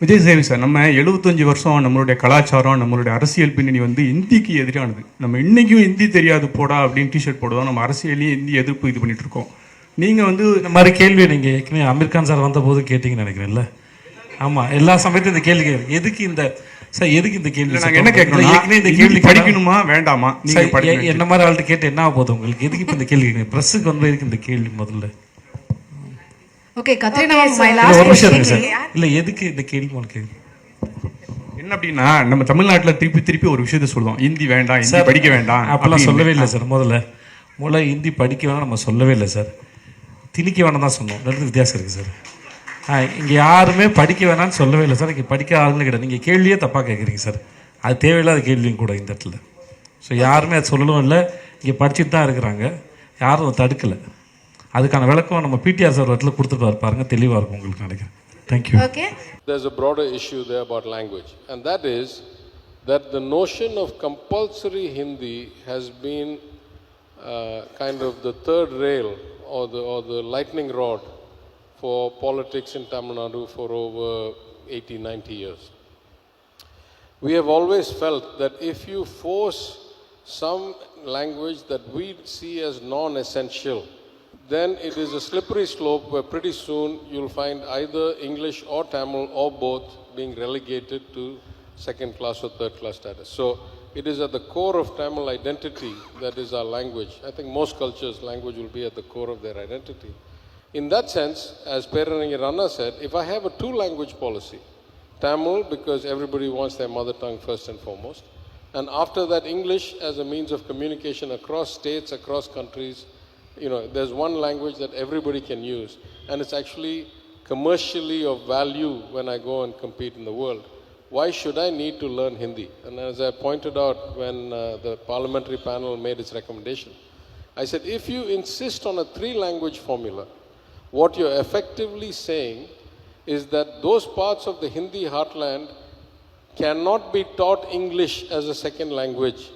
Vijay சேவி sir நம்ம எழுபத்தஞ்சு வருஷம் நம்மளுடைய கலாச்சாரம் நம்மளுடைய அரசியல் பின்னணி வந்து இந்திக்கு எதிரானது. நம்ம இன்னைக்கும் இந்தி தெரியாது போடா அப்படின்னு டிஷர்ட் போடுவோம் நம்ம அரசியலையும் இந்தி எதிர்ப்பு இது பண்ணிட்டு இருக்கோம். நீங்க வந்து இந்த மாதிரி கேள்வி நீங்க ஏற்கனவே அமீர் கான் சார் வந்த போது கேட்டீங்கன்னு நினைக்கிறேன்ல. ஆமா எல்லா சமயத்தையும் இந்த கேள்வி கேட்கு- எதுக்கு இந்த சார் எதுக்கு இந்த கேள்வி இல்ல, சார்? நாங்க என்ன கேட்கணும் ஏற்கனவே இந்த கேள்வி படிக்கணுமா வேண்டாமா? என்ன மாதிரி ஆள்கிட்ட கேட்டு என்ன ஆக போகுது உங்களுக்கு? எதுக்கு இப்ப இந்த கேள்வி கேட்குறீங்க? பிரஸுக்கு வந்து எதுக்கு இந்த கேள்வி முதல்ல. ஓகே கத்ரினா மை லாஸ்ட் ஒரு நிமிஷம் இருங்க கொஸ்டின் சார் இல்ல எதுக்கு இந்த கேள்வி உங்களுக்கு என்ன அப்படின்னா நம்ம தமிழ்நாட்டுல திருப்பி திருப்பி ஒரு விஷயத்த சொல்லுவோம். இந்தி வேண்டாம் இந்தி சார், படிக்க வேண்டாம் அப்பெல்லாம். சொல்லவே இல்லை சார் முதல்ல. முதல்ல ஹிந்தி படிக்க வேணாம் நம்ம சொல்லவே இல்லை சார். திணிக்க வேணாம் தான் சொன்னோம். ரெண்டு வித்தியாசம் இருக்குது சார். ஆ, இங்க யாருமே படிக்க வேணாம்னு சொல்லவே இல்லை சார். இங்கே படிக்க ஆளுங்க கிடையாது. நீங்கள் கேள்வியே தப்பாக கேட்குறீங்க சார். அது தேவையில்லாத கேள்வியும் கூட இந்த இடத்துல. ஸோ யாருமே அது சொல்லவும் இல்லை. இங்கே படிச்சுட்டு தான் இருக்கிறாங்க. யாரும் தடுக்கலை. அதுக்கான விளக்கம் நம்ம பிடிஆர் சார் இடத்துல கொடுத்துட்டு பாருங்க தெளிவாக இருக்கும் உங்களுக்கு நினைக்கிறேன் thank you okay There's a broader issue there about language, and that is that the notion of compulsory Hindi has been uh, kind of the third rail or the, or the lightning rod for politics in Tamil Nadu for over 80, 90 years. We have always felt that if you force some language that we see as non essential, then it is a slippery slope where pretty soon you'll find either English or Tamil or both being relegated to second class or third class status. So it is at the core of Tamil identity that is our language. I think most cultures, language will be at the core of their identity. In that sense, as Peranangi Rana said, if I have a two language policy, Tamil because everybody wants their mother tongue first and foremost, and after that English as a means of communication across states, across countries. You know, there's one language that everybody can use, and it's actually commercially of value when I go and compete in the world. Why should I need to learn Hindi? And as I pointed out when uh, the parliamentary panel made its recommendation, I said if you insist on a three language formula, what you're effectively saying is that those parts of the Hindi heartland cannot be taught English as a second language,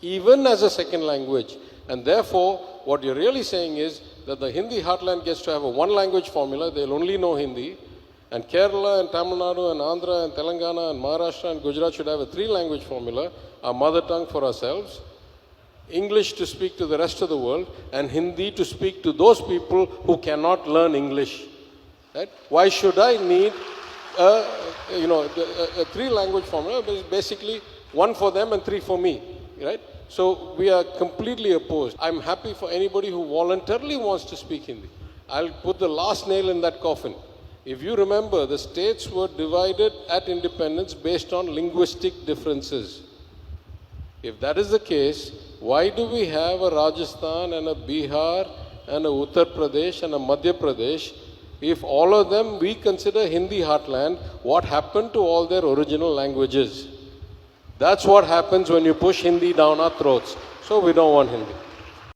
even as a second language. And therefore, what you're really saying is that the Hindi heartland gets to have a one language formula, they'll only know Hindi, and Kerala and Tamil Nadu and Andhra and Telangana and Maharashtra and Gujarat should have a three language formula, our mother tongue for ourselves, English to speak to the rest of the world, and Hindi to speak to those people who cannot learn English. Right? Why should I need a, you know, a, a three language formula? Basically one for them and three for me. Right? So we are completely opposed. I'm happy for anybody who voluntarily wants to speak Hindi. I'll put the last nail in that coffin. If you remember, the states were divided at independence based on linguistic differences. If that is the case, why do we have a Rajasthan and a Bihar and a Uttar Pradesh and a Madhya Pradesh? If all of them we consider Hindi heartland, what happened to all their original languages? That's what happens when you push Hindi down our throats. So we don't want Hindi.